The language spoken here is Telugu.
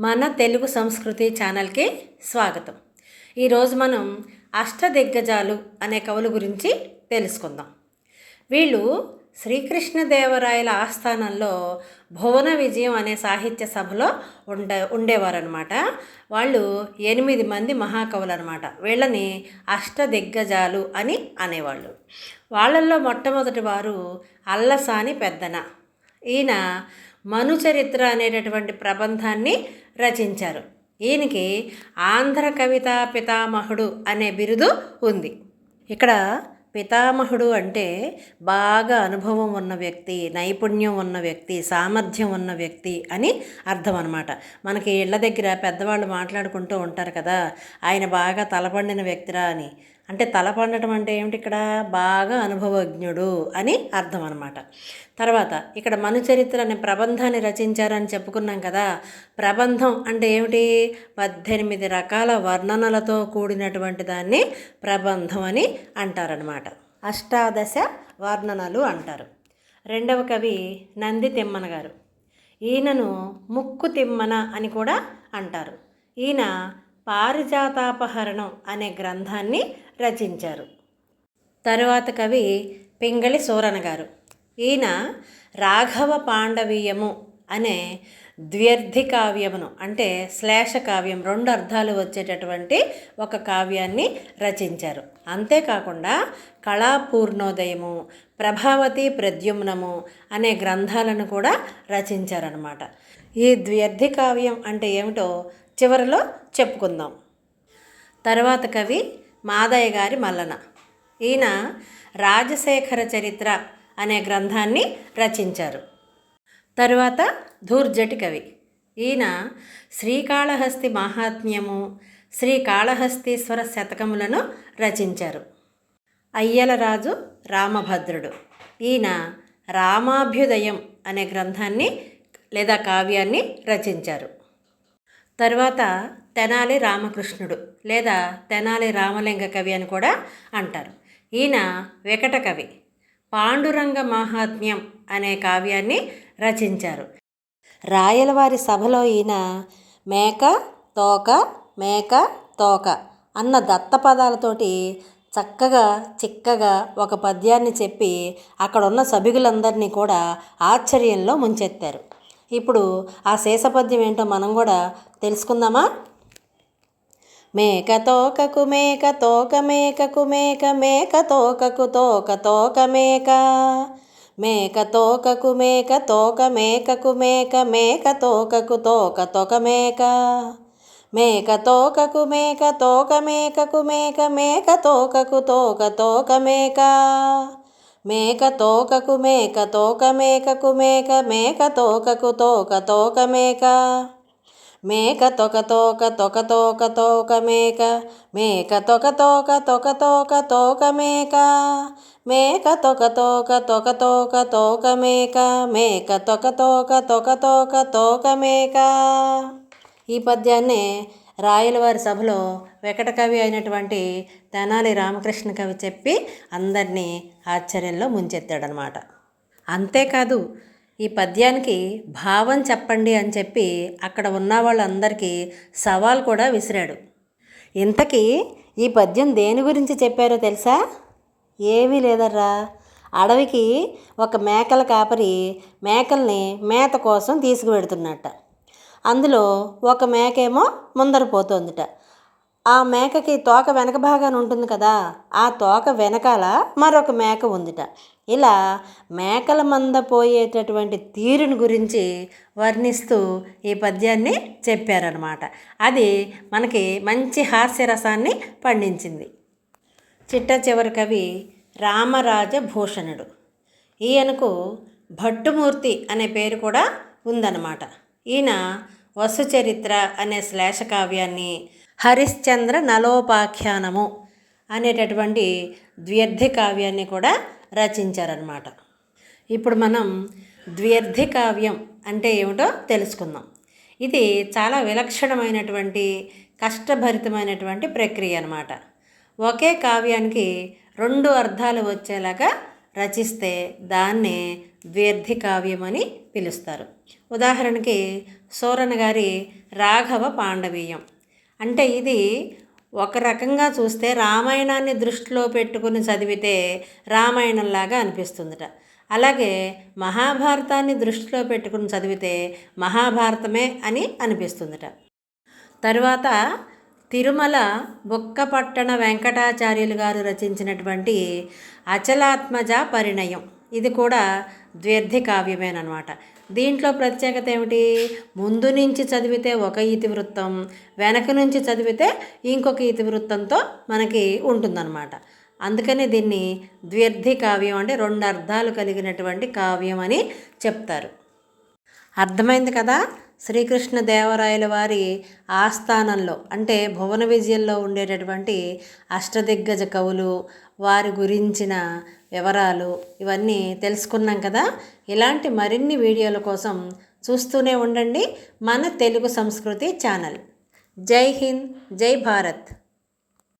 మన తెలుగు సంస్కృతి ఛానల్కి స్వాగతం. ఈరోజు మనం అష్టదిగ్గజాలు అనే కవుల గురించి తెలుసుకుందాం. వీళ్ళు శ్రీకృష్ణదేవరాయల ఆస్థానంలో భువన విజయం అనే సాహిత్య సభలో ఉండే ఉండేవారనమాట వాళ్ళు ఎనిమిది మంది మహాకవులు అనమాట వీళ్ళని అష్టదిగ్గజాలు అని అనేవాళ్ళు. వాళ్ళల్లో మొట్టమొదటి వారు అల్లసాని పెద్దన. ఈయన మనుచరిత్ర అనేటటువంటి ప్రబంధాన్ని రచించారు. ఈయనకి ఆంధ్ర కవితా పితామహుడు అనే బిరుదు ఉంది. ఇక్కడ పితామహుడు అంటే బాగా అనుభవం ఉన్న వ్యక్తి నైపుణ్యం ఉన్న వ్యక్తి సామర్థ్యం ఉన్న వ్యక్తి అని అర్థం అనమాట మనకి ఇళ్ళ దగ్గర పెద్దవాళ్ళు మాట్లాడుకుంటూ ఉంటారు కదా ఆయన బాగా తలపండిన వ్యక్తిరా అని. అంటే తలపండటం అంటే ఏమిటి? ఇక్కడ బాగా అనుభవజ్ఞుడు అని అర్థం అనమాట తర్వాత ఇక్కడ మనుచరిత్ర అనే ప్రబంధాన్ని రచించారని చెప్పుకున్నాం కదా. ప్రబంధం అంటే ఏమిటి? పద్దెనిమిది రకాల వర్ణనలతో కూడినటువంటి దాన్ని ప్రబంధం అని అంటారనమాట అష్టాదశ వర్ణనలు అంటారు. రెండవ కవి నంది తిమ్మన గారు. ఈయనను ముక్కు తిమ్మన అని కూడా అంటారు. ఈయన పారిజాతాపహరణం అనే గ్రంథాన్ని రచించారు. తరువాత కవి పింగళి సూరన గారు. ఈయన రాఘవ పాండవీయము అనే ద్వ్యర్థి కావ్యమును అంటే శ్లేష కావ్యం రెండు అర్థాలు వచ్చేటటువంటి ఒక కావ్యాన్ని రచించారు. అంతేకాకుండా కళాపూర్ణోదయము ప్రభావతి ప్రద్యుమ్నము అనే గ్రంథాలను కూడా రచించారనమాట ఈ ద్వ్యర్థి కావ్యం అంటే ఏమిటో చివరిలో చెప్పుకుందాం. తర్వాత కవి మాదయ్య గారి మల్లన. ఈయన రాజశేఖర చరిత్ర అనే గ్రంథాన్ని రచించారు. తరువాత ధూర్జటి కవి. ఈయన శ్రీకాళహస్తి మహాత్మ్యము శ్రీకాళహస్తీశ్వర శతకములను రచించారు. అయ్యలరాజు రామభద్రుడు. ఈయన రామాభ్యుదయం అనే గ్రంథాన్ని లేదా కావ్యాన్ని రచించారు. తర్వాత తెనాలి రామకృష్ణుడు లేదా తెనాలి రామలింగ కవి అని కూడా అంటారు. ఈయన వికట కవి. పాండురంగ మహాత్మ్యం అనే కావ్యాన్ని రచించారు. రాయలవారి సభలో ఈయన మేక తోక మేక తోక అన్న దత్త పదాలతోటి చక్కగా చిక్కగా ఒక పద్యాన్ని చెప్పి అక్కడ ఉన్న సభికులందరినీ కూడా ఆశ్చర్యంలో ముంచెత్తారు. ఇప్పుడు ఆ శేషపద్యం ఏంటో మనం కూడా తెలుసుకుందామా? మేక తోకకు మేక తోక మేకకు మేక మేక తోకకు తోక తోక మేక. మేక తోకకు మేక తోక మేకకు మేక మేక తోకకు తోక తోక మేక. మేక తోకకు మేక తోక మేకకు మేక మేక తోకకు తోక తోక మేక. మేక తోకకు మేక తోక మేకకు మేక మేక తోకకు తోక తోక మేక. మేక తొక తోక తొక తోక తోక మేక. మేక తొక తోక తొక తోక తోక మేక. మేక తొక తోక తొక తోక తోక మేక. మేక తొక తోక తొక తోక తోక మేక. ఈ పద్యాన్నే రాయలవారి సభలో వెకట కవి అయినటువంటి తెనాలి రామకృష్ణ కవి చెప్పి అందరినీ ఆశ్చర్యంలో ముంచెత్తాడనమాట అంతేకాదు ఈ పద్యానికి భావం చెప్పండి అని చెప్పి అక్కడ ఉన్న వాళ్ళందరికీ సవాల్ కూడా విసిరాడు. ఇంతకీ ఈ పద్యం దేని గురించి చెప్పారో తెలుసా? ఏమీ లేదర్రా. అడవికి ఒక మేకల కాపరి మేకల్ని మేత కోసం తీసుకువెడుతున్నట్ట. అందులో ఒక మేకేమో ముందర పోతోందిట. ఆ మేకకి తోక వెనక భాగాన ఉంటుంది కదా ఆ తోక వెనకాల మరొక మేక ఉందిట. ఇలా మేకల మంద పోయేటటువంటి తీరుని గురించి వర్ణిస్తూ ఈ పద్యాన్ని చెప్పారనమాట అది మనకి మంచి హాస్యరసాన్ని పండించింది. చిట్ట చివరి కవి రామరాజ భూషణుడు. ఈయనకు భట్టుమూర్తి అనే పేరు కూడా ఉందన్నమాట. ఈయన వసుచరిత్ర అనే శ్లేష కావ్యాన్ని హరిశ్చంద్ర నలోపాఖ్యానము అనేటటువంటి ద్వ్యర్థి కావ్యాన్ని కూడా రచించారనమాట ఇప్పుడు మనం ద్వ్యర్థి కావ్యం అంటే ఏమిటో తెలుసుకుందాం. ఇది చాలా విలక్షణమైనటువంటి కష్టభరితమైనటువంటి ప్రక్రియ అనమాట ఒకే కావ్యానికి రెండు అర్థాలు వచ్చేలాగా రచిస్తే దాన్నే ద్వ్యర్థి కావ్యం అని పిలుస్తారు. ఉదాహరణకి సోరణ గారి రాఘవ పాండవీయం. అంటే ఇది ఒక రకంగా చూస్తే రామాయణాన్ని దృష్టిలో పెట్టుకుని చదివితే రామాయణంలాగా అనిపిస్తుందట. అలాగే మహాభారతాన్ని దృష్టిలో పెట్టుకుని చదివితే మహాభారతమే అని అనిపిస్తుందట. తరువాత తిరుమల బుక్కపట్టణ వెంకటాచార్యులు గారు రచించినటువంటి అచలాత్మజ పరిణయం. ఇది కూడా ద్వ్యర్థి కావ్యమేనమాట. దీంట్లో ప్రత్యేకత ఏమిటి? ముందు నుంచి చదివితే ఒక ఇతివృత్తం వెనక నుంచి చదివితే ఇంకొక ఇతివృత్తంతో మనకి ఉంటుందన్నమాట. అందుకని దీన్ని ద్వ్యర్థి కావ్యం అంటే రెండు అర్థాలు కలిగినటువంటి కావ్యం అని చెప్తారు. అర్థమైంది కదా? శ్రీకృష్ణ దేవరాయల వారి ఆస్థానంలో అంటే భువన విజయంలో ఉండేటటువంటి అష్టదిగ్గజ కవులు వారి గురించిన వివరాలు ఇవన్నీ తెలుసుకున్నాం కదా. ఇలాంటి మరిన్ని వీడియోల కోసం చూస్తూనే ఉండండి మన తెలుగు సంస్కృతి ఛానల్. జై హింద్ జై భారత్.